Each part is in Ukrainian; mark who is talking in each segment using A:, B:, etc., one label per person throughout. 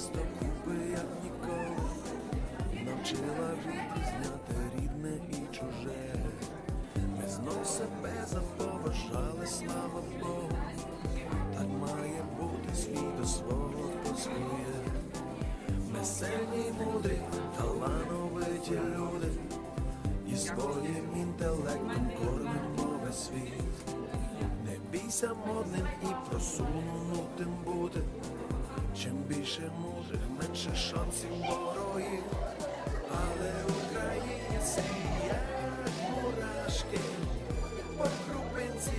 A: нас докупи, як ніколи. Навчила відрізняти рідне і чуже. Ми знов себе заповажали, слава Богу. Так має бути свій до свого по. Ми сильні, мудрі, талановиті люди. І своїм інтелектом кормимо весь світ. Не бійся модним і просунутим бути. Чим більше мудрих, менше шансів ворогів. Але українці, як мурашки, по крупинці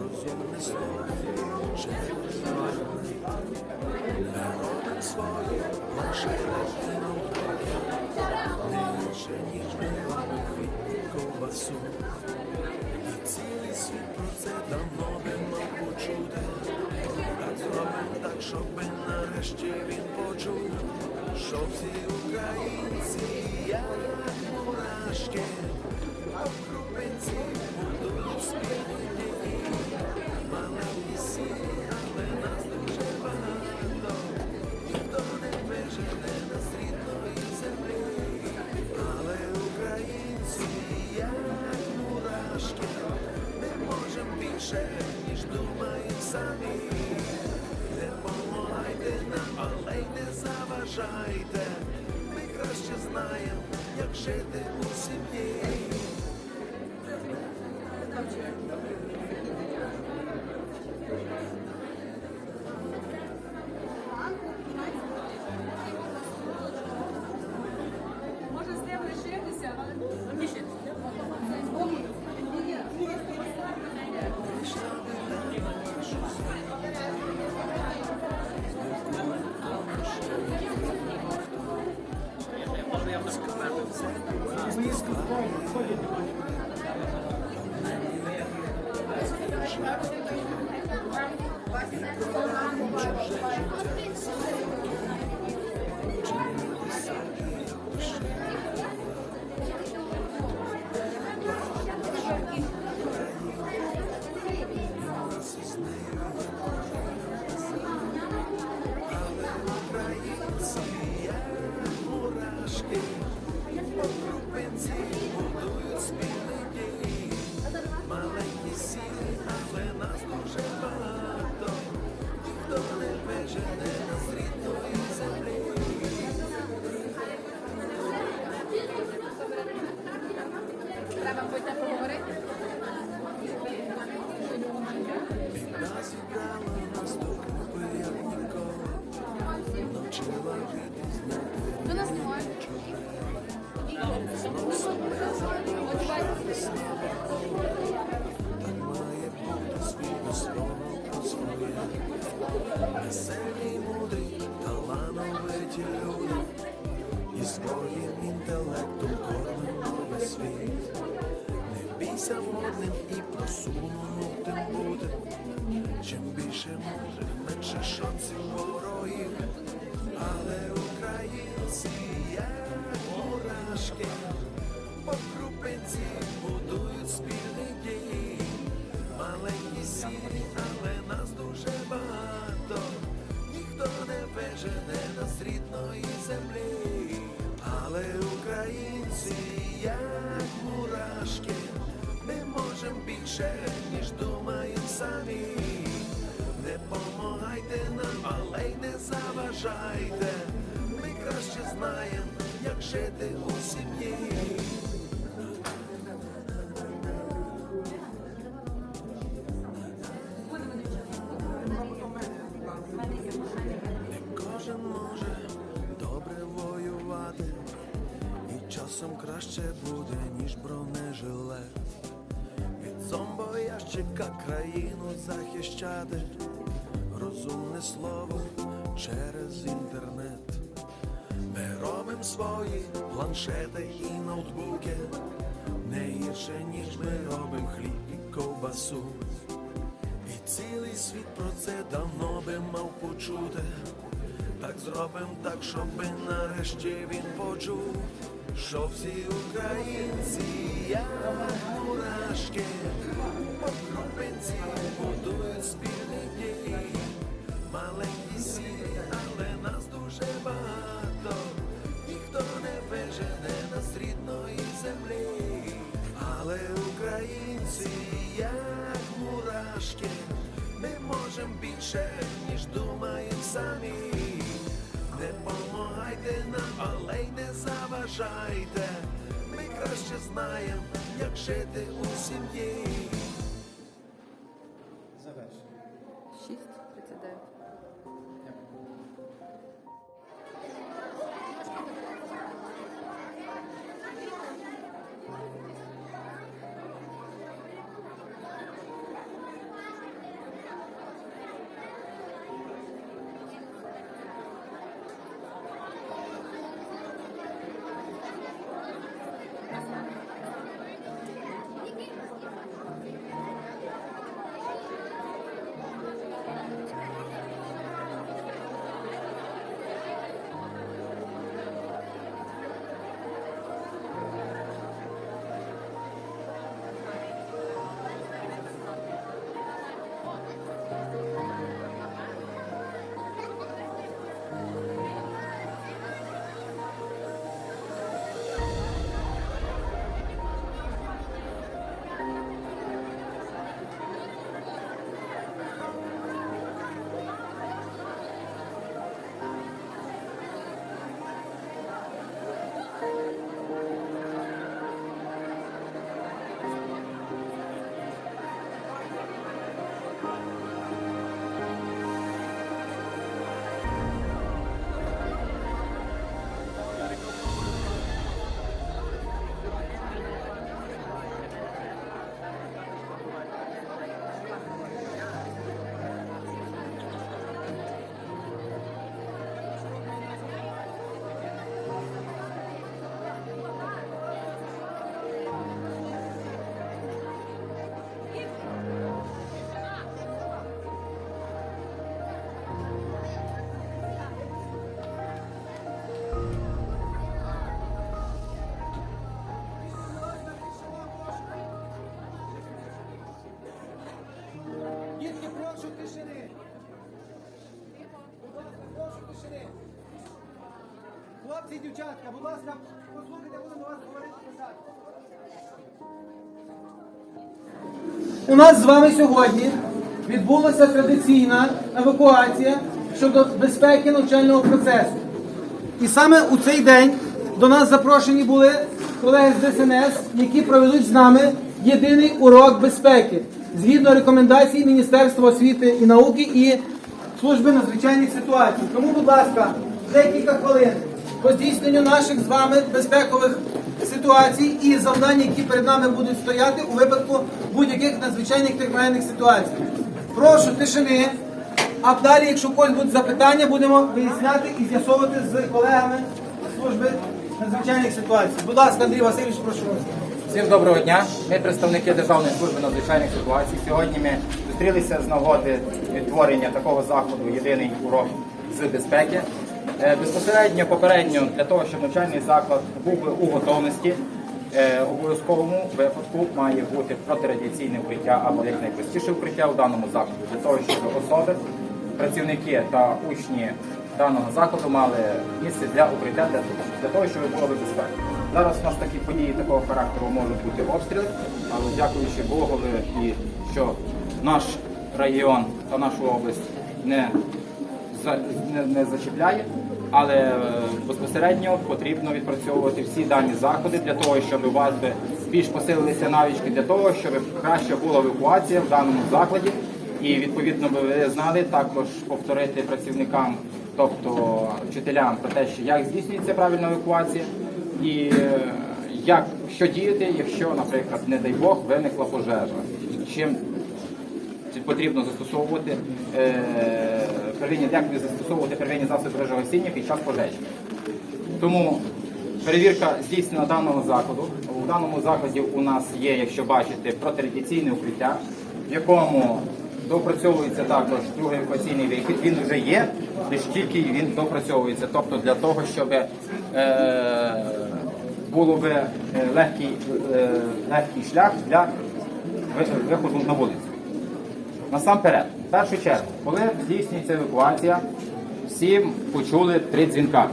A: Розумне слово, через Не робить своє, лише рахунок Не інше, ніж ми ковбасу. І цілий світ про це давно мав почути. Так зробимо так, щоби нарешті він почув, що всі українці, як мурашки, по крупинці будуть спільні Веселі, мудрі, талановиті люди. Як мурашки, ми можемо більше, ніж думаємо самі. Не помагайте нам, але й не заважайте. Ми краще знаємо, як жити у сім'ї. Зомбоящика країну захищати, розумне слово через інтернет. Ми робимо свої планшети і ноутбуки, не гірше, ніж ми робимо хліб і ковбасу. І цілий світ про це давно би мав почути. Так зробим так, щоби нарешті він почув, що всі українці, як мурашки, заважайте. Ми краще знаємо, як жити у сім'ї.
B: Завершено.
C: 6.39.
B: Хлопці дівчатка, будь ласка, послухайте, будемо до вас говорити назад. У нас з вами сьогодні відбулася традиційна евакуація щодо безпеки навчального процесу. І саме у цей день до нас запрошені були колеги з ДСНС, які проведуть з нами єдиний урок безпеки згідно рекомендацій Міністерства освіти і науки і служби надзвичайних ситуацій. Тому, будь ласка, декілька хвилин по здійсненню наших з вами безпекових ситуацій і завдань, які перед нами будуть стояти у випадку будь-яких надзвичайних техногенних ситуацій. Прошу тишини. А далі, якщо когось будуть запитання, будемо виясняти і з'ясовувати з колегами служби надзвичайних ситуацій. Будь ласка, Андрій Васильович, прошу вас.
D: Всім доброго дня. Ми представники Державної служби надзвичайних ситуацій. Сьогодні ми зустрілися з нагоди відтворення такого заходу єдиний урок з безпеки. Е, Безпосередньо попередньо для того, щоб навчальний заклад був у готовності, е, обов'язковому випадку має бути протирадіаційне укриття або як найпростіше укриття у даному закладі для того, щоб особи, працівники та учні даного закладу мали місце для укриття для, того, щоб було безпека. Зараз у нас такі події такого характеру можуть бути обстріли, але дякуючи Богові і що наш регіон та нашу область не, не, зачіпляє, але е, безпосередньо потрібно відпрацьовувати всі дані заходи для того, щоб у вас би більш посилилися навички для того, щоб краще була евакуація в даному закладі. І відповідно би ви знали також повторити працівникам, тобто вчителям, про те, що як здійснюється правильна евакуація, і е, як що діяти, якщо, наприклад, не дай Бог, виникла пожежа. Чим чи потрібно застосовувати е, первинні, як застосовувати первинні засоби пожежогасіння під час пожежі. Тому перевірка здійснена даного закладу. У даному закладі у нас є, якщо бачите, протирадіаційне укриття, в якому допрацьовується також другий евакуаційний вихід. Він вже є, лише тільки він допрацьовується. Тобто для того, щоб е, було би е, легкий, е, легкий шлях для виходу на вулицю. Насамперед, в першу чергу, коли здійснюється евакуація, всі почули три дзвінка.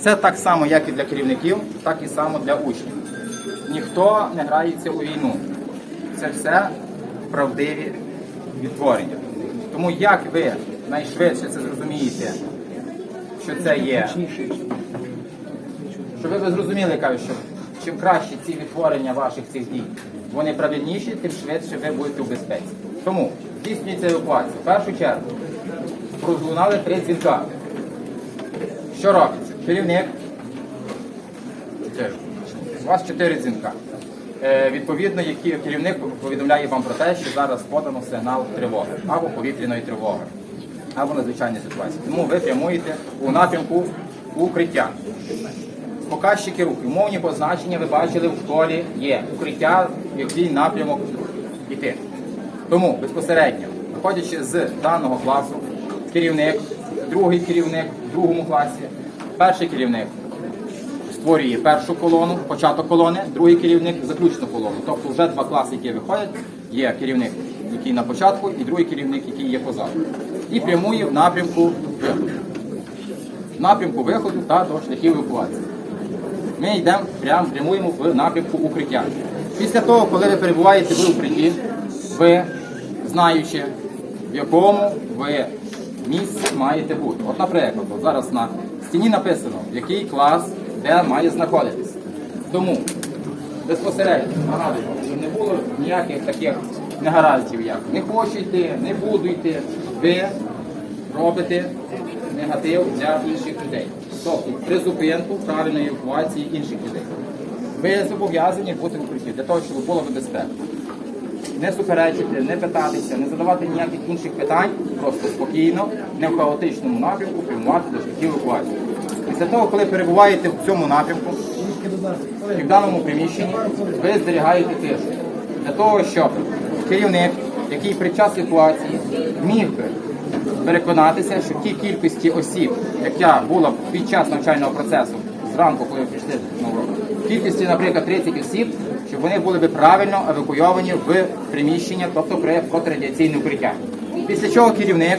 D: Це так само, як і для керівників, так і само для учнів. Ніхто не грається у війну. Це все правдиві відтворення. Тому як ви найшвидше це зрозумієте, що це є, щоб ви зрозуміли, кажу, що чим краще ці відтворення ваших цих дій, вони правильніші, тим швидше ви будете у безпеці. Тому здійснюється евакуація. В першу чергу пролунали три дзвінка. Що робиться? Керівник. У вас чотири дзвінка. Е, відповідно, які керівник повідомляє вам про те, що зараз подано сигнал тривоги або повітряної тривоги, або надзвичайної ситуації. Тому ви прямуєте у напрямку укриття. Показчики рук, умовні позначення ви бачили в школі є укриття, в який напрямок йти. Тому безпосередньо, виходячи з даного класу, керівник, другий керівник в другому класі, перший керівник створює першу колону, початок колони, другий керівник заключну колону. Тобто вже два класи, які виходять, є керівник, який на початку, і другий керівник, який є позаду. І прямує в напрямку виходу. В напрямку виходу та до шляхів евакуації. Ми йдемо прямо прямуємо в напрямку укриття. Після того, коли ви перебуваєте в укритті, ви знаючи, в якому ви місці маєте бути. От, наприклад, зараз на стіні написано, який клас де має знаходитися. Тому безпосередньо нагадую, щоб не було ніяких таких негараздів, як не хочу йти, не буду йти. Ви робите негатив для інших людей. Тобто призупинку правильної евакуації інших людей. Ви зобов'язані бути в укритті для того, щоб було безпека. Не суперечити, не питатися, не задавати ніяких інших питань, просто спокійно, не в хаотичному напрямку прямувати до шляхів евакуації. Після того, коли перебуваєте в цьому напрямку, і в даному приміщенні, ви зберігаєте тишу. Для того, щоб керівник, який під час евакуації міг би переконатися, що ті кількості осіб, яка була під час навчального процесу зранку, коли ви прийшли на урок, кількості, наприклад, 30 осіб, щоб вони були би правильно евакуйовані в приміщення, тобто при протирадіаційне укриття. Після чого керівник,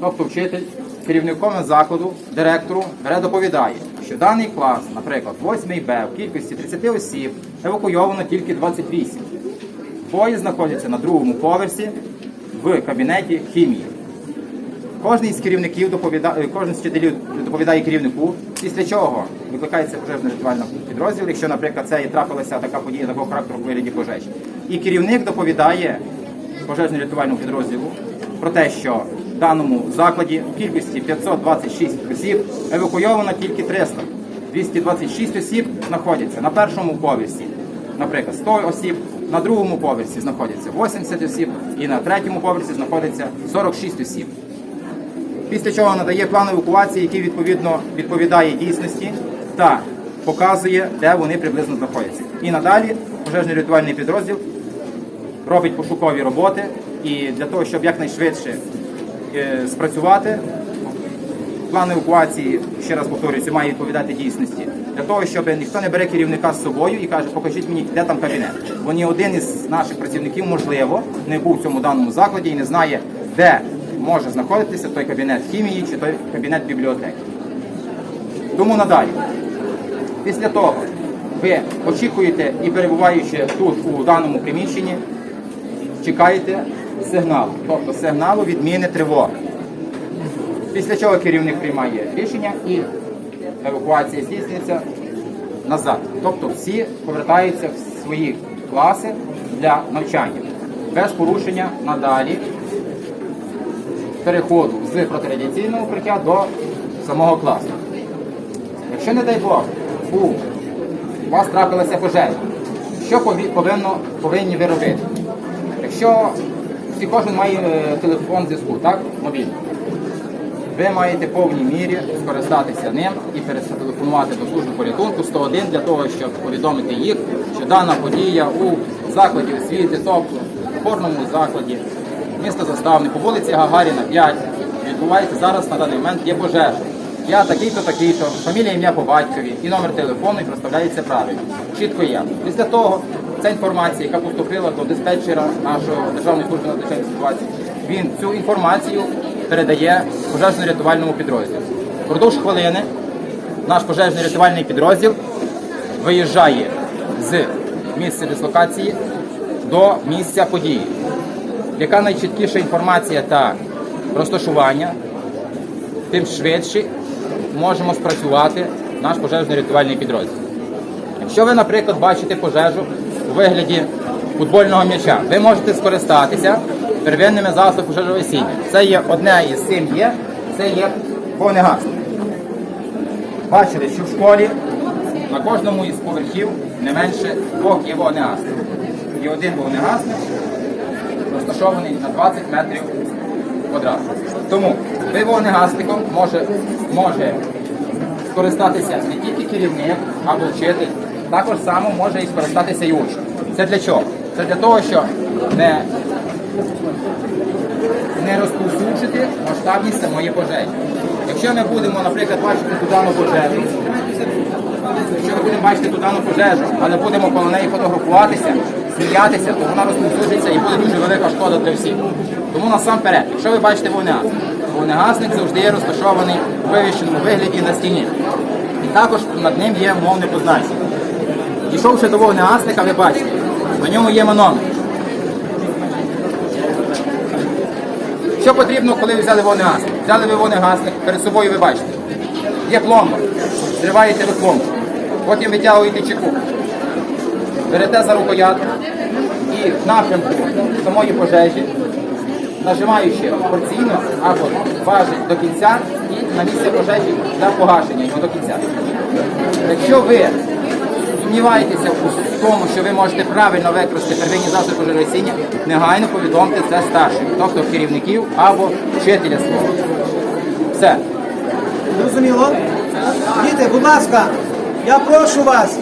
D: тобто вчитель, керівником закладу, директору бере доповідає, що даний клас, наприклад, 8 Б в кількості 30 осіб евакуйовано тільки 28. Двоє знаходяться на другому поверсі в кабінеті хімії. Кожен із керівників доповідає, кожен з вчителів доповідає керівнику, після чого викликається пожежно рятувальний підрозділ, якщо, наприклад, це і трапилася така подія такого характеру в вигляді пожежі. І керівник доповідає пожежно-рятувальному підрозділу про те, що в даному закладі в кількості 526 осіб евакуйовано тільки 300. 226 осіб знаходяться на першому поверсі, наприклад, 100 осіб, на другому поверсі знаходяться 80 осіб і на третьому поверсі знаходиться 46 осіб. Після чого надає план евакуації, який відповідно відповідає дійсності та показує, де вони приблизно знаходяться. І надалі пожежний рятувальний підрозділ робить пошукові роботи і для того, щоб якнайшвидше е, спрацювати, план евакуації, ще раз повторююся, має відповідати дійсності. Для того, щоб ніхто не бере керівника з собою і каже, покажіть мені, де там кабінет. Бо ні один із наших працівників, можливо, не був в цьому даному закладі і не знає, де може знаходитися той кабінет хімії чи той кабінет бібліотеки. Тому надалі. Після того ви очікуєте і перебуваючи тут у даному приміщенні, чекаєте сигналу, тобто сигналу відміни тривоги. Після чого керівник приймає рішення і евакуація здійснюється назад. Тобто всі повертаються в свої класи для навчання без порушення надалі переходу з протирадіаційного укриття до самого класу. Якщо, не дай Бог, у вас трапилася пожежа, що повинно, повинні ви робити? Якщо всі кожен має е, телефон зв'язку, так? Мобільний. Ви маєте повній мірі скористатися ним і перетелефонувати до служби порятунку 101 для того, щоб повідомити їх, що дана подія у закладі освіти, тобто в опорному закладі міста Заставни по вулиці Гагаріна 5 відбувається зараз на даний момент є пожежа. Я такий-то, такий-то, фамілія, ім'я по батькові і номер телефону і проставляється правильно. Чітко ясно. Після того ця інформація, яка поступила до диспетчера нашого Державної служби надзвичайних ситуацій, він цю інформацію передає пожежно-рятувальному підрозділу. Впродовж хвилини наш пожежний рятувальний підрозділ виїжджає з місця дислокації до місця події. Яка найчіткіша інформація та розташування, тим швидше можемо спрацювати наш пожежний рятувальний підрозділ. Якщо ви, наприклад, бачите пожежу у вигляді футбольного м'яча, ви можете скористатися первинними засобами пожежогасіння. Це є одне із цим є, це є вогнегасник. Бачили, що в школі на кожному із поверхів не менше двох є вогнегасник. І один вогнегасник розташований на 20 метрів квадратних. Тому ви вогнегасником може, може скористатися не тільки керівник або вчитель, також само може і скористатися і учень. Це для чого? Це для того, щоб не, не розповсюджити масштабність самої пожежі. Якщо ми будемо, наприклад, бачити ту пожежу, якщо ми будемо бачити ту дану пожежу, але будемо коло неї фотографуватися, сміятися, то вона розповсюджується і буде дуже велика шкода для всіх. Тому насамперед, якщо ви бачите вогнегасник, вогнегасник завжди є розташований у вивіщеному вигляді на стіні. І також над ним є умовне позначення. Дійшовши до вогнегасника, ви бачите, на ньому є манометр. Що потрібно, коли взяли вогнегасник? Взяли ви вогнегасник, перед собою ви бачите. Є пломба. Зриваєте ви пломбу. Потім витягуєте чеку. Берете за рукоятку і в напрямку самої пожежі, нажимаючи порційно або важить до кінця і на місце пожежі для погашення його до кінця. Якщо ви сумніваєтеся у тому, що ви можете правильно використати первинні засоби пожежогасіння, негайно повідомте це старшим, тобто керівників або вчителя свого. Все.
B: Зрозуміло? Діти, будь ласка, я прошу вас,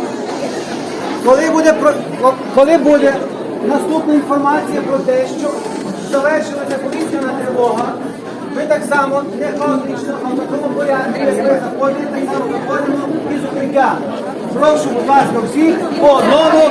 B: коли буде, коли буде наступна інформація про те, що завершилася повітряна тривога, ви так само не хаотично, а в такому порядку, ви заходите, так само виходимо із укриття. Прошу, будь ласка, всіх по одному.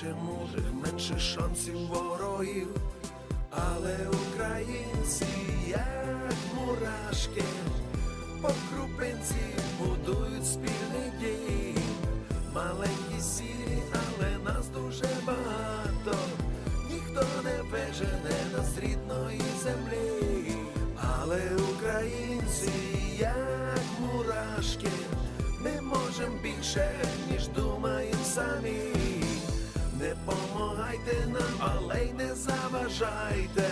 A: Більше мудрих, менше шансів ворогів. Але українці, як мурашки, по крупинці будують спільний дім. Маленькі сірі, але нас дуже багато. Ніхто не вижене нас рідної землі. Але українці, як мурашки, ми можемо більше, ніж думаємо самі. Не помагайте нам, але й не заважайте.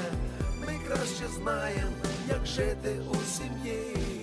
A: Ми краще знаємо, як жити у сім'ї.